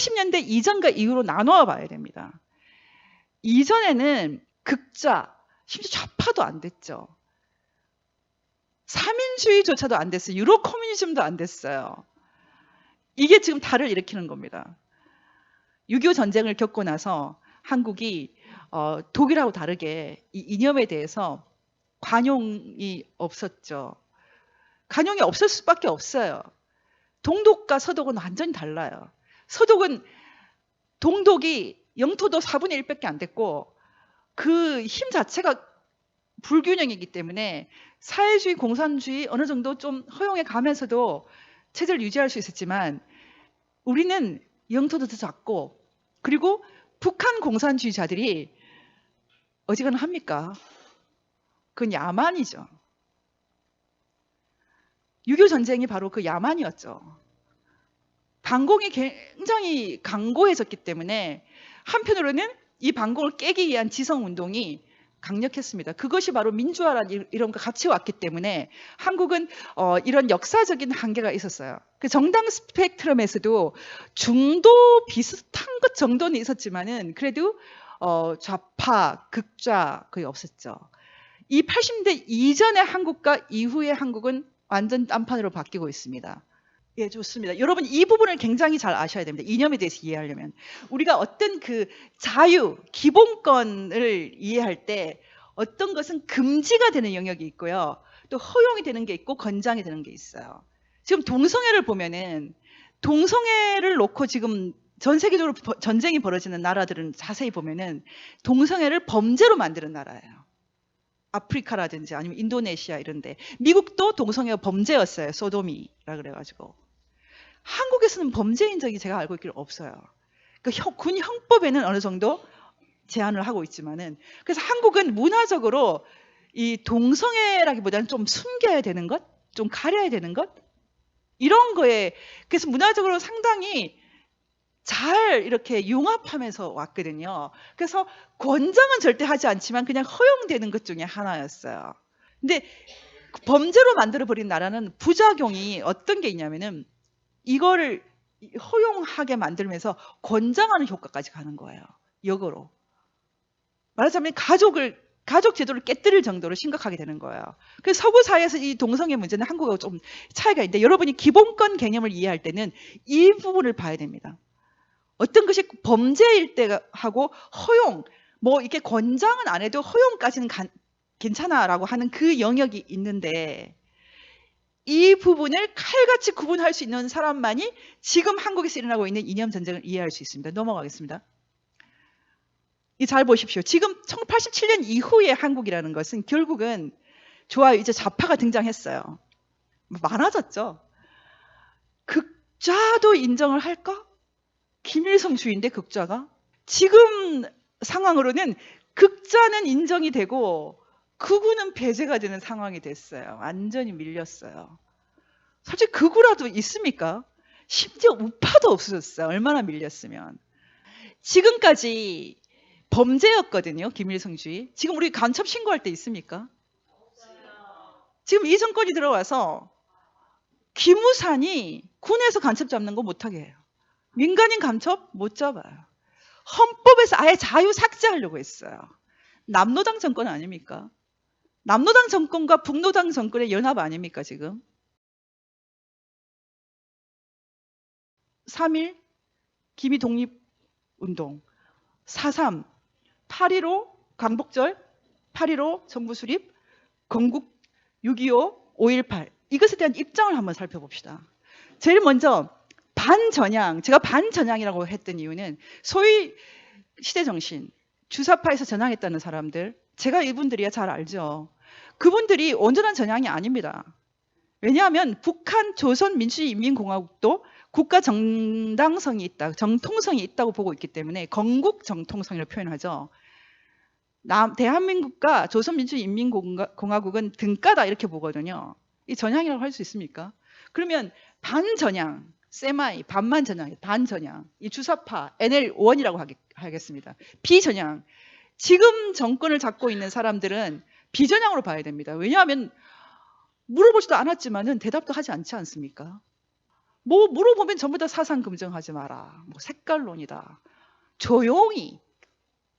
80년대 이전과 이후로 나누어 봐야 됩니다. 이전에는 극자, 심지어 좌파도 안 됐죠. 삼인주의조차도 안 됐어요. 유로 커뮤니즘도 안 됐어요. 이게 지금 달을 일으키는 겁니다. 6.25 전쟁을 겪고 나서 한국이 어, 독일하고 다르게 이 이념에 대해서 관용이 없었죠. 관용이 없을 수밖에 없어요. 동독과 서독은 완전히 달라요. 서독은 동독이 영토도 4분의 1밖에 안 됐고 그 힘 자체가 불균형이기 때문에 사회주의, 공산주의 어느 정도 좀 허용해 가면서도 체제를 유지할 수 있었지만 우리는 영토도 더 작고 그리고 북한 공산주의자들이 어지간하 합니까? 그건 야만이죠. 6.25 전쟁이 바로 그 야만이었죠. 반공이 굉장히 강고해졌기 때문에 한편으로는 이 반공을 깨기 위한 지성 운동이 강력했습니다. 그것이 바로 민주화란 이런 거 같이 왔기 때문에 한국은 어, 이런 역사적인 한계가 있었어요. 그 정당 스펙트럼에서도 중도 비슷한 것 정도는 있었지만은 그래도 어, 좌파, 극좌 거의 없었죠. 이 80대 이전의 한국과 이후의 한국은 완전 딴판으로 바뀌고 있습니다. 예, 좋습니다. 여러분 이 부분을 굉장히 잘 아셔야 됩니다. 이념에 대해서 이해하려면 우리가 어떤 그 자유, 기본권을 이해할 때 어떤 것은 금지가 되는 영역이 있고요. 또 허용이 되는 게 있고 권장이 되는 게 있어요. 지금 동성애를 보면은 동성애를 놓고 지금 전 세계적으로 전쟁이 벌어지는 나라들은 자세히 보면은 동성애를 범죄로 만드는 나라예요. 아프리카라든지 아니면 인도네시아 이런데 미국도 동성애가 범죄였어요. 소도미라 그래가지고 한국에서는 범죄인 적이 제가 알고 있기로 없어요. 그러니까 군 형법에는 어느 정도 제한을 하고 있지만은 그래서 한국은 문화적으로 이 동성애라기보다는 좀 숨겨야 되는 것, 좀 가려야 되는 것 이런 거에 그래서 문화적으로 상당히 잘 이렇게 융합하면서 왔거든요. 그래서 권장은 절대 하지 않지만 그냥 허용되는 것 중에 하나였어요. 근데 범죄로 만들어 버린 나라는 부작용이 어떤 게 있냐면은 이거를 허용하게 만들면서 권장하는 효과까지 가는 거예요. 역으로. 말하자면 가족을 가족 제도를 깨뜨릴 정도로 심각하게 되는 거예요. 그래서 서구 사회에서 이 동성애 문제는 한국하고 좀 차이가 있는데 여러분이 기본권 개념을 이해할 때는 이 부분을 봐야 됩니다. 어떤 것이 범죄일 때 하고 허용, 뭐 이렇게 권장은 안 해도 허용까지는 가, 괜찮아라고 하는 그 영역이 있는데 이 부분을 칼같이 구분할 수 있는 사람만이 지금 한국에서 일어나고 있는 이념 전쟁을 이해할 수 있습니다. 넘어가겠습니다. 이잘 보십시오. 지금 1987년 이후의 한국이라는 것은 결국은 좋아요. 이제 좌파가 등장했어요. 많아졌죠. 극좌도 인정을 할까? 김일성 주인데 극좌가 지금 상황으로는 극자는 인정이 되고 극우는 배제가 되는 상황이 됐어요. 완전히 밀렸어요. 솔직히 극우라도 있습니까? 심지어 우파도 없어졌어요. 얼마나 밀렸으면. 지금까지 범죄였거든요. 김일성주의. 지금 우리 간첩 신고할 때 있습니까? 지금 이 정권이 들어와서 기무산이 군에서 간첩 잡는 거 못하게 해요. 민간인 간첩 못 잡아요. 헌법에서 아예 자유 삭제하려고 했어요. 남노당 정권 아닙니까? 남노당 정권과 북노당 정권의 연합 아닙니까 지금? 3일 기미 독립 운동 4.3 8.15 강복절 8.15 정부 수립 건국 6.25 5.18 이것에 대한 입장을 한번 살펴봅시다. 제일 먼저 반전향, 제가 반전향이라고 했던 이유는 소위 시대정신, 주사파에서 전향했다는 사람들, 제가 이분들이야 잘 알죠. 그분들이 온전한 전향이 아닙니다. 왜냐하면 북한 조선민주주의인민공화국도 국가 정당성이 있다, 정통성이 있다고 보고 있기 때문에 건국 정통성이라고 표현하죠. 남, 대한민국과 조선민주주의인민공화국은 등가다 이렇게 보거든요. 이 전향이라고 할 수 있습니까? 그러면 반전향, 세마이, 반만 전향, 반전향, 이 주사파, NL1이라고 하겠습니다. 비전향. 지금 정권을 잡고 있는 사람들은 비전향으로 봐야 됩니다. 왜냐하면 물어보지도 않았지만은 대답도 하지 않지 않습니까? 뭐 물어보면 전부 다 사상 검증하지 마라. 뭐 색깔론이다. 조용히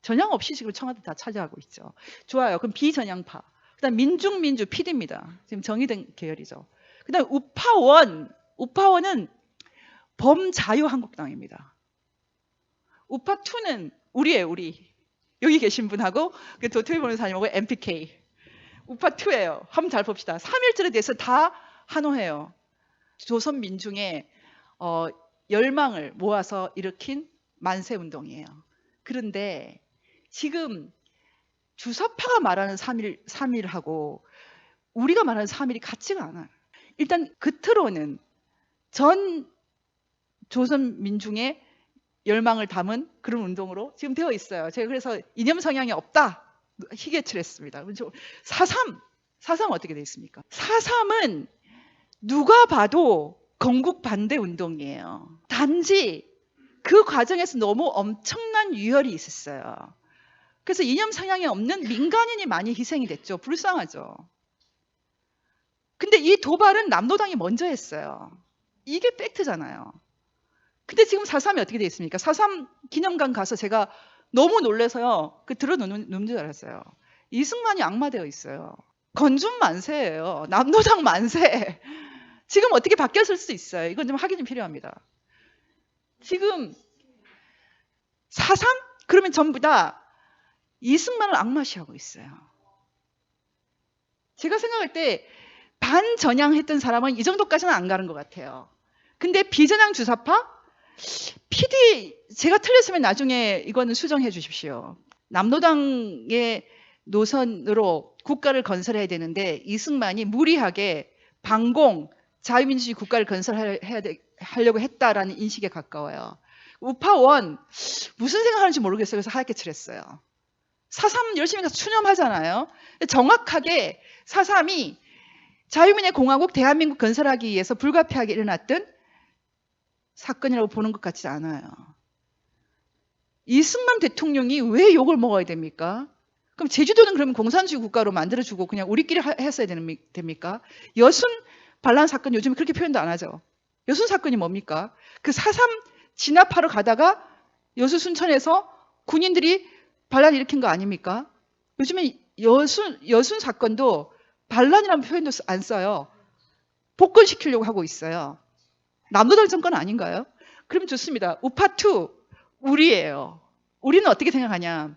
전향 없이 지금 청와대 다 차지하고 있죠. 좋아요. 그럼 비전향파. 그다음 민중민주 PD입니다. 지금 정의된 계열이죠. 그다음 우파원 우파원은 범자유한국당입니다. 우파 2는 우리예요, 우리. 여기 계신 분하고 그 도토리 변호사님하고 MPK. 우파 2예요. 한번 잘 봅시다. 3.1절에 대해서 다 한호해요. 조선 민중의 어, 열망을 모아서 일으킨 만세 운동이에요. 그런데 지금 주사파가 말하는 3일, 3일하고 우리가 말하는 3일이 같지가 않아요. 일단 겉으로는 전 조선 민중의 열망을 담은 그런 운동으로 지금 되어 있어요. 제가 그래서 이념 성향이 없다. 희개칠 했습니다. 4.3, 4.3 어떻게 되어 있습니까? 4.3은 누가 봐도 건국 반대 운동이에요. 단지 그 과정에서 너무 엄청난 유혈이 있었어요. 그래서 이념 성향이 없는 민간인이 많이 희생이 됐죠. 불쌍하죠. 근데 이 도발은 남노당이 먼저 했어요. 이게 팩트잖아요. 근데 지금 4.3이 어떻게 되어 있습니까? 4.3 기념관 가서 제가 너무 놀래서요. 그 들어놓는 줄 알았어요. 이승만이 악마되어 있어요. 건준 만세예요. 남노당 만세. 지금 어떻게 바뀌었을 수 있어요. 이건 좀 확인이 필요합니다. 지금 4.3? 그러면 전부 다 이승만을 악마시하고 있어요. 제가 생각할 때 반전향했던 사람은 이 정도까지는 안 가는 것 같아요. 근데 비전향 주사파? PD 제가 틀렸으면 나중에 이거는 수정해 주십시오. 남노당의 노선으로 국가를 건설해야 되는데 이승만이 무리하게 반공 자유민주주의 국가를 건설하려고 했다라는 인식에 가까워요. 우파원 무슨 생각하는지 모르겠어요. 그래서 하얗게 칠했어요. 사삼 열심히 가서 추념하잖아요. 정확하게 사삼이 자유민의 공화국 대한민국 건설하기 위해서 불가피하게 일어났던 사건이라고 보는 것 같지 않아요. 이승만 대통령이 왜 욕을 먹어야 됩니까? 그럼 제주도는 그러면 공산주의 국가로 만들어주고 그냥 우리끼리 했어야 됩니까? 여순 반란 사건 요즘에 그렇게 표현도 안 하죠. 여순 사건이 뭡니까? 그 사삼 진압하러 가다가 여수 순천에서 군인들이 반란 일으킨 거 아닙니까? 요즘에 여순 여순 사건도 반란이라는 표현도 안 써요. 복권시키려고 하고 있어요. 남도당 정권 아닌가요? 그럼 좋습니다. 우파2 우리예요. 우리는 어떻게 생각하냐?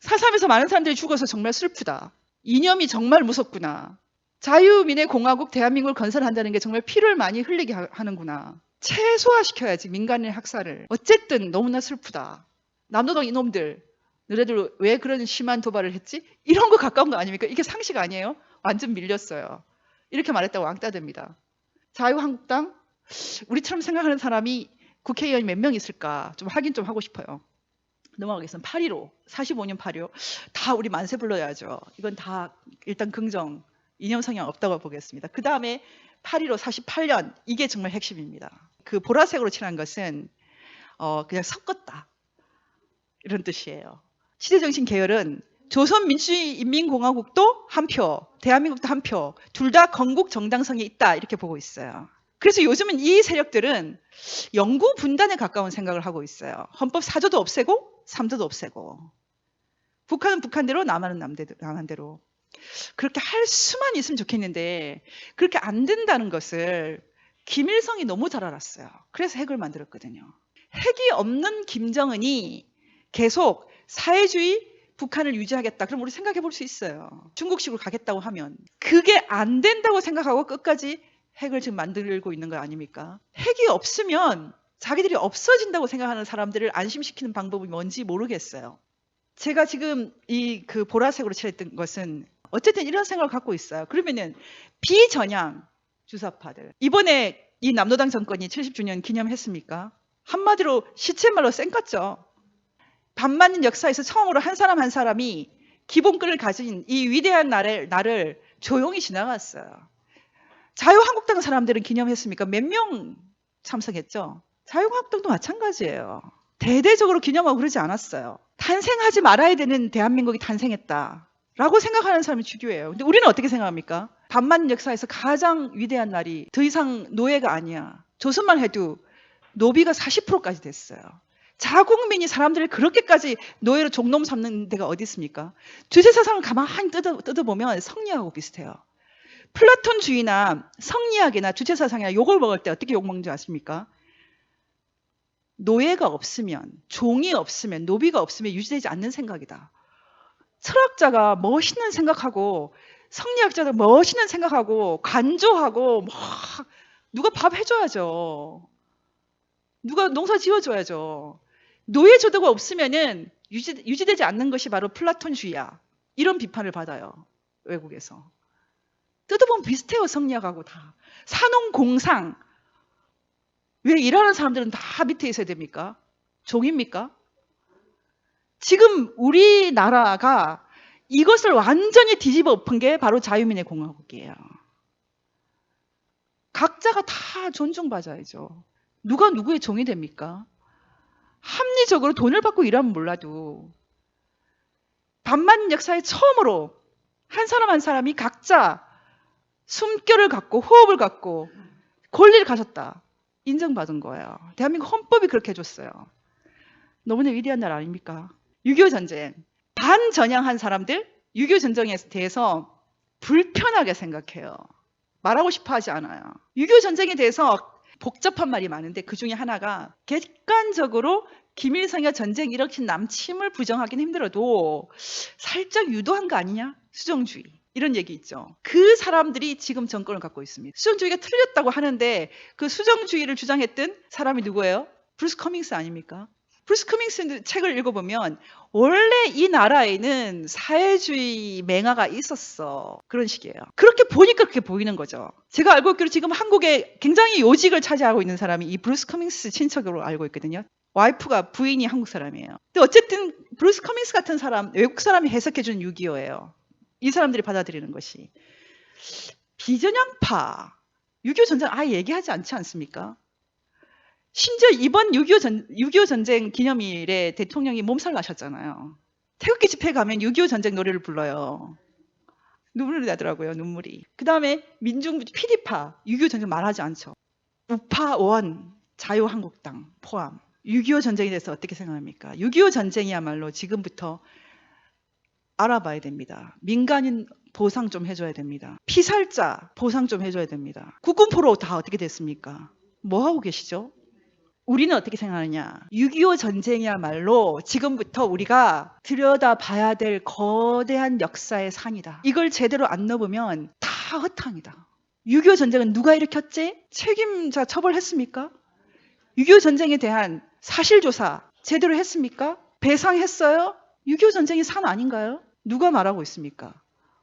사삼에서 많은 사람들이 죽어서 정말 슬프다. 이념이 정말 무섭구나. 자유민의 공화국 대한민국을 건설한다는 게 정말 피를 많이 흘리게 하는구나. 최소화시켜야지 민간의 학살을. 어쨌든 너무나 슬프다. 남도당 이놈들 너네들 왜 그런 심한 도발을 했지? 이런 거 가까운 거 아닙니까? 이게 상식 아니에요? 완전 밀렸어요. 이렇게 말했다고 왕따 됩니다. 자유한국당 우리처럼 생각하는 사람이 국회의원이 몇 명 있을까 좀 확인 좀 하고 싶어요. 넘어가겠습니다. 8.15, 45년 8.15. 다 우리 만세 불러야죠. 이건 다 일단 긍정, 이념 성향 없다고 보겠습니다. 그 다음에 8.15, 48년, 이게 정말 핵심입니다. 그 보라색으로 칠한 것은 어, 그냥 섞었다. 이런 뜻이에요. 시대정신 계열은 조선민주주의인민공화국도 한 표, 대한민국도 한 표, 둘 다 건국 정당성이 있다 이렇게 보고 있어요. 그래서 요즘은 이 세력들은 영구 분단에 가까운 생각을 하고 있어요. 헌법 4조도 없애고 3조도 없애고 북한은 북한대로 남한은 남한대로 그렇게 할 수만 있으면 좋겠는데 그렇게 안 된다는 것을 김일성이 너무 잘 알았어요. 그래서 핵을 만들었거든요. 핵이 없는 김정은이 계속 사회주의 북한을 유지하겠다. 그럼 우리 생각해 볼 수 있어요. 중국식으로 가겠다고 하면. 그게 안 된다고 생각하고 끝까지 핵을 지금 만들고 있는 거 아닙니까? 핵이 없으면 자기들이 없어진다고 생각하는 사람들을 안심시키는 방법이 뭔지 모르겠어요. 제가 지금 이 그 보라색으로 칠했던 것은 어쨌든 이런 생각을 갖고 있어요. 그러면은 비전향 주사파들 이번에 이 남노당 정권이 70주년 기념했습니까? 한마디로 시체말로 쌩깠죠. 반만년 역사에서 처음으로 한 사람 한 사람이 기본권을 가진 이 위대한 날을, 날을 조용히 지나갔어요. 자유한국당 사람들은 기념했습니까? 몇 명 참석했죠? 자유한국당도 마찬가지예요. 대대적으로 기념하고 그러지 않았어요. 탄생하지 말아야 되는 대한민국이 탄생했다. 라고 생각하는 사람이 주교예요. 근데 우리는 어떻게 생각합니까? 반만 역사에서 가장 위대한 날이 더 이상 노예가 아니야. 조선만 해도 노비가 40%까지 됐어요. 자국민이 사람들을 그렇게까지 노예로 종놈 삼는 데가 어디 있습니까? 주제 사상을 가만히 뜯어, 뜯어보면 성리학하고 비슷해요. 플라톤주의나 성리학이나 주체사상이나 욕을 먹을 때 어떻게 욕 먹는 줄 아십니까? 노예가 없으면, 종이 없으면, 노비가 없으면 유지되지 않는 생각이다. 철학자가 멋있는 생각하고, 성리학자도 멋있는 생각하고, 간조하고, 막, 누가 밥 해줘야죠. 누가 농사 지어줘야죠. 노예 제도가 없으면은 유지, 유지되지 않는 것이 바로 플라톤주의야. 이런 비판을 받아요. 외국에서. 뜯어보면 비슷해요. 성리학하고 다. 산업공상. 왜 일하는 사람들은 다 밑에 있어야 됩니까? 종입니까? 지금 우리나라가 이것을 완전히 뒤집어 엎은 게 바로 자유민의 공화국이에요. 각자가 다 존중받아야죠. 누가 누구의 종이 됩니까? 합리적으로 돈을 받고 일하면 몰라도 반만 역사의 처음으로 한 사람 한 사람이 각자 숨결을 갖고 호흡을 갖고 권리를 가졌다. 인정받은 거예요. 대한민국 헌법이 그렇게 해줬어요. 너무나 위대한 날 아닙니까? 6.25 전쟁. 반전향한 사람들 6.25 전쟁에 대해서 불편하게 생각해요. 말하고 싶어 하지 않아요. 6.25 전쟁에 대해서 복잡한 말이 많은데 그 중에 하나가 객관적으로 김일성이 전쟁 일으킨 남침을 부정하기는 힘들어도 살짝 유도한 거 아니냐? 수정주의. 이런 얘기 있죠. 그 사람들이 지금 정권을 갖고 있습니다. 수정주의가 틀렸다고 하는데 그 수정주의를 주장했던 사람이 누구예요? 브루스 커밍스 아닙니까? 브루스 커밍스 책을 읽어보면 원래 이 나라에는 사회주의 맹아가 있었어. 그런 식이에요. 그렇게 보니까 그렇게 보이는 거죠. 제가 알고 있기로 지금 한국에 굉장히 요직을 차지하고 있는 사람이 이 브루스 커밍스 친척으로 알고 있거든요. 와이프가 부인이 한국 사람이에요. 근데 어쨌든 브루스 커밍스 같은 사람, 외국 사람이 해석해준 6.25예요. 이 사람들이 받아들이는 것이. 비전향파. 6.25 전쟁 아예 얘기하지 않지 않습니까? 심지어 이번 6.25 전, 6.25 전쟁 기념일에 대통령이 몸살 나셨잖아요. 태극기 집회 가면 6.25 전쟁 노래를 불러요. 눈물이 나더라고요, 눈물이. 그 다음에 민중, PD파, 6.25 전쟁 말하지 않죠. 우파, 원, 자유한국당 포함. 6.25 전쟁에 대해서 어떻게 생각합니까? 6.25 전쟁이야말로 지금부터 알아봐야 됩니다. 민간인 보상 좀 해줘야 됩니다. 피살자 보상 좀 해줘야 됩니다. 국군포로 다 어떻게 됐습니까? 뭐 하고 계시죠? 우리는 어떻게 생각하느냐? 6.25 전쟁이야말로 지금부터 우리가 들여다봐야 될 거대한 역사의 산이다. 이걸 제대로 안 넣으면 다 허탕이다. 6.25 전쟁은 누가 일으켰지? 책임자 처벌했습니까? 6.25 전쟁에 대한 사실조사 제대로 했습니까? 배상했어요? 6.25 전쟁이 산 아닌가요? 누가 말하고 있습니까?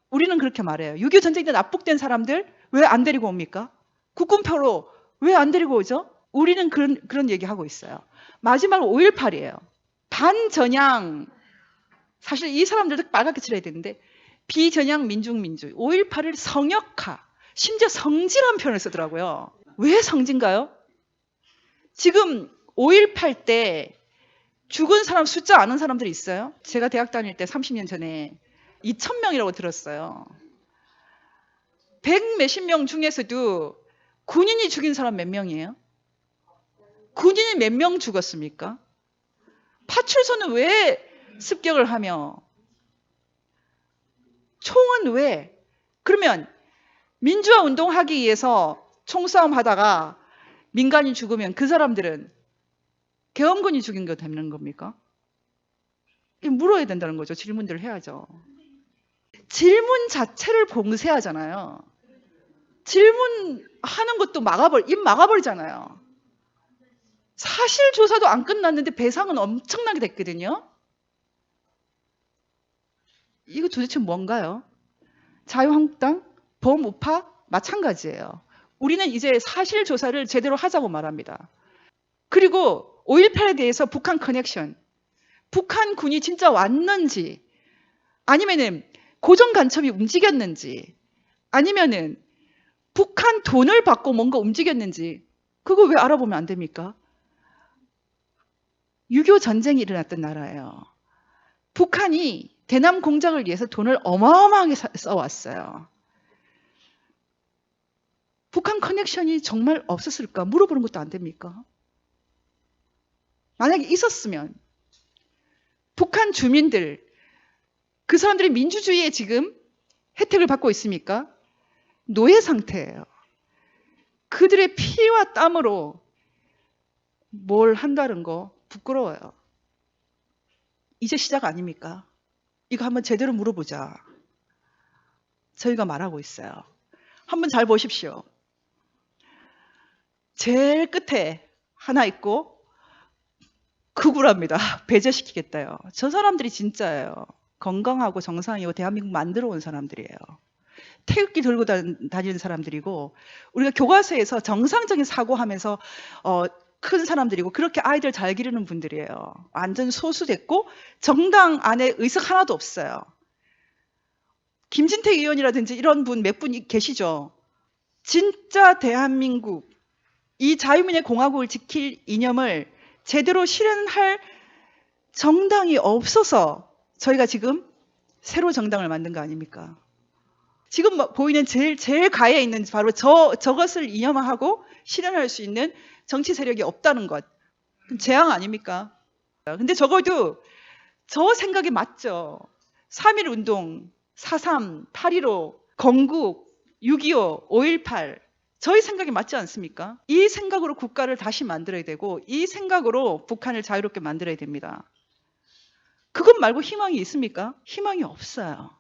우리는 그렇게 말해요. 6.25 전쟁 때 납북된 사람들 왜 안 데리고 옵니까? 국군표로 왜 안 데리고 오죠? 우리는 그런, 그런 얘기 하고 있어요. 마지막으로 5.18이에요. 반전향. 사실 이 사람들도 빨갛게 칠해야 되는데, 비전향 민중민주주의. 5.18을 성역화. 심지어 성질한 표현을 쓰더라고요. 왜 성진가요? 지금 5.18 때 죽은 사람 숫자 아는 사람들이 있어요? 제가 대학 다닐 때 30년 전에 2,000명이라고 들었어요. 100 몇십 명 중에서도 군인이 죽인 사람 몇 명이에요? 군인이 몇 명 죽었습니까? 파출소는 왜 습격을 하며 총은 왜? 그러면 민주화 운동하기 위해서 총싸움 하다가 민간인 죽으면 그 사람들은 계엄군이 죽인 거 되는 겁니까? 물어야 된다는 거죠. 질문들을 해야죠. 질문 자체를 봉쇄하잖아요. 질문하는 것도 막아버리, 입 막아버리잖아요. 사실 조사도 안 끝났는데 배상은 엄청나게 됐거든요. 이거 도대체 뭔가요? 자유한국당, 범우파 마찬가지예요. 우리는 이제 사실 조사를 제대로 하자고 말합니다. 그리고 5.18에 대해서 북한 커넥션, 북한 군이 진짜 왔는지, 아니면은 고정 간첩이 움직였는지, 아니면은 북한 돈을 받고 뭔가 움직였는지, 그거 왜 알아보면 안 됩니까? 6.25 전쟁이 일어났던 나라예요. 북한이 대남 공작을 위해서 돈을 어마어마하게 써왔어요. 북한 커넥션이 정말 없었을까 물어보는 것도 안 됩니까? 만약에 있었으면 북한 주민들 그 사람들이 민주주의에 지금 혜택을 받고 있습니까? 노예 상태예요. 그들의 피와 땀으로 뭘 한다는 거 부끄러워요. 이제 시작 아닙니까? 이거 한번 제대로 물어보자. 저희가 말하고 있어요. 한번 잘 보십시오. 제일 끝에 하나 있고 극우랍니다. 배제시키겠다요. 저 사람들이 진짜예요. 건강하고 정상이고 대한민국 만들어 온 사람들이에요. 태극기 들고 다- 다니는 사람들이고 우리가 교과서에서 정상적인 사고하면서 어, 큰 사람들이고 그렇게 아이들 잘 기르는 분들이에요. 완전 소수됐고 정당 안에 의석 하나도 없어요. 김진태 의원이라든지 이런 분 몇 분 계시죠. 진짜 대한민국 이 자유민의 공화국을 지킬 이념을 제대로 실현할 정당이 없어서 저희가 지금 새로 정당을 만든 거 아닙니까? 지금 뭐 보이는 제일 제일 가에 있는 바로 저 저것을 이념화하고 실현할 수 있는 정치 세력이 없다는 것. 재앙 아닙니까? 근데 적어도 저 생각이 맞죠. 3.1 운동, 4.3, 8.15, 건국, 6.25, 5.18 저희 생각이 맞지 않습니까? 이 생각으로 국가를 다시 만들어야 되고 이 생각으로 북한을 자유롭게 만들어야 됩니다. 그것 말고 희망이 있습니까? 희망이 없어요.